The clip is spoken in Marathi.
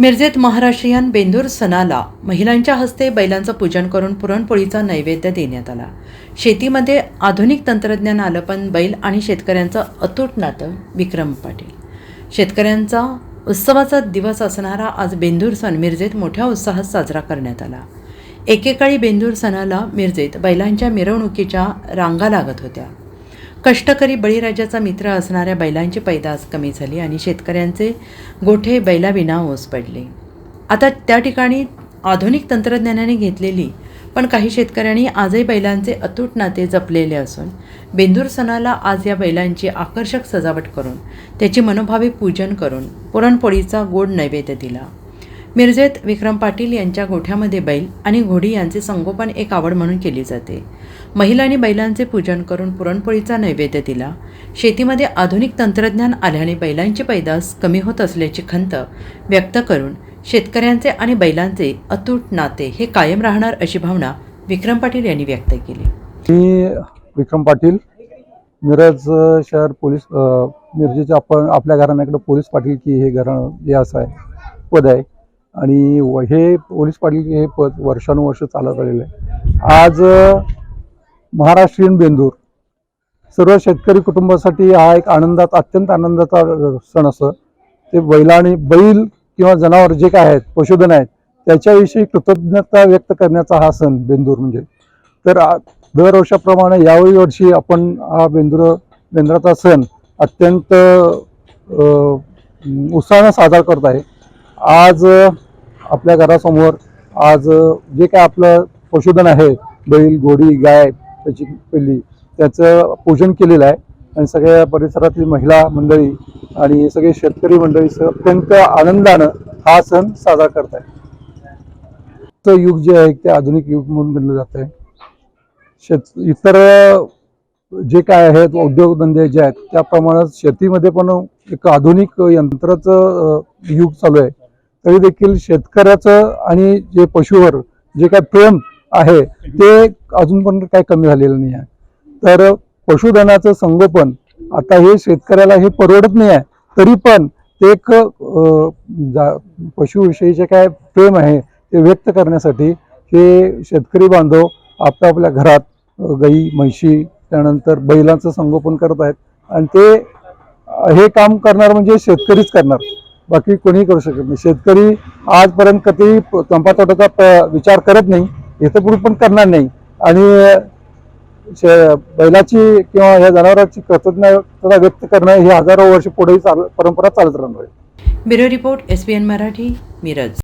मिरजेत महाराष्ट्रीयन बेंदूर सणाला महिलांच्या हस्ते बैलांचं पूजन करून पुरणपोळीचा नैवेद्य देण्यात आला. शेतीमध्ये आधुनिक तंत्रज्ञान आलं पण बैल आणि शेतकऱ्यांचं अतूट नातं विक्रम पाटील. शेतकऱ्यांचा उत्सवाचा दिवस असणारा आज बेंदूर सण मिरजेत मोठ्या उत्साहात साजरा करण्यात आला. एकेकाळी बेंदूर सणाला मिरजेत बैलांच्या मिरवणुकीच्या रांगा लागत होत्या. कष्टकरी बळीराजाचा मित्र असणाऱ्या बैलांची पैदास कमी झाली आणि शेतकऱ्यांचे गोठे बैलाविना ओस पडले. आता त्या ठिकाणी आधुनिक तंत्रज्ञानाने घेतलेली पण काही शेतकऱ्यांनी आजही बैलांचे अतूट नाते जपलेले असून बेंदूर सणाला आज या बैलांची आकर्षक सजावट करून त्याची मनोभावे पूजन करून पुरणपोळीचा गोड नैवेद्य दिला. मिरजेत विक्रम पाटील यांच्या गोठ्यामध्ये बैल आणि घोडी यांचे संगोपन एक आवड म्हणून केली जाते. महिलांनी बैलांचे पूजन करून पुरणपोळीचा नैवेद्य दिला. शेतीमध्ये आधुनिक तंत्रज्ञान आल्याने बैलांची पैदास कमी होत असल्याची खंत व्यक्त करून शेतकऱ्यांचे आणि बैलांचे अतूट नाते हे कायम राहणार अशी भावना विक्रम पाटील यांनी व्यक्त केली. मी विक्रम पाटील मिरज शहर पोलीस मिरजेच्या आपण आपल्या घराण्याकडे पोलीस पाटील की हे घराणं हे असं आहे पद आहे. आणि व- हे पोलीस पाटील हे पद वर्षानुवर्ष चालत आलेलं आहे. आज महाराष्ट्रीयन बेंदूर. सर्व शेतकरी कुटुंबासाठी हा एक आनंदात अत्यंत आनंदाचा सण असं. ते बैला आणि बैल किंवा जनावर जे काय आहेत पशुधन आहेत त्याच्याविषयी कृतज्ञता व्यक्त करण्याचा हा सण बेंदूर म्हणजे. तर आ- दरवर्षाप्रमाणे यावेळी वर्षी आपण हा बेंदूर बेंद्राचा सण अत्यंत उत्साहानं साजरा करत आहे. आज आपल्या घरासमोर आज जे काय आपलं पशुधन आहे बैल घोडी गाय त्याची पिल्ली त्याचं पूजन केलेलं आहे. आणि सगळ्या परिसरातील महिला मंडळी आणि सगळे शेतकरी मंडळी स- अत्यंत आनंदानं हा सण साजरा करत आहे युग जे आहे ते आधुनिक युग म्हणून गणलं जात आहे शेत इतर जे काय आहेत उद्योगधंदे जे आहेत त्याप्रमाणे शेतीमध्ये पण एक आधुनिक यंत्राचं युग चालू आहे. तरी देखील शेतकऱ्याचं आणि जे पशुवर जे काय प्रेम आहे ते अजून पण कमी झालेलं नाही आहे. तर पशुधनाचं संगोपन आता हे शेतकऱ्याला हे परवडत नाही आहे. तरी पण ते एक पशुविषयीचे काय प्रेम आहे ते व्यक्त करण्यासाठी हे शेतकरी बांधव आपल्या आपल्या घरात गाई म्हैशी त्यानंतर बैलांचं संगोपन करत आहेत. आणि ते हे काम करणार म्हणजे शेतकरीच करणार. बाकी कोणीही करू शकत नाही. शेतकरी आजपर्यंत कधी चंपा तोट्याचा विचार करत नाही. इथं पुढे पण करणार नाही. आणि बैलाची किंवा या जनावरांची कृतज्ञता व्यक्त करणं ही हजारो वर्ष पुढेही चाल परंपरा चालत राहणार आहे. Bureau report S Marathi Miraj.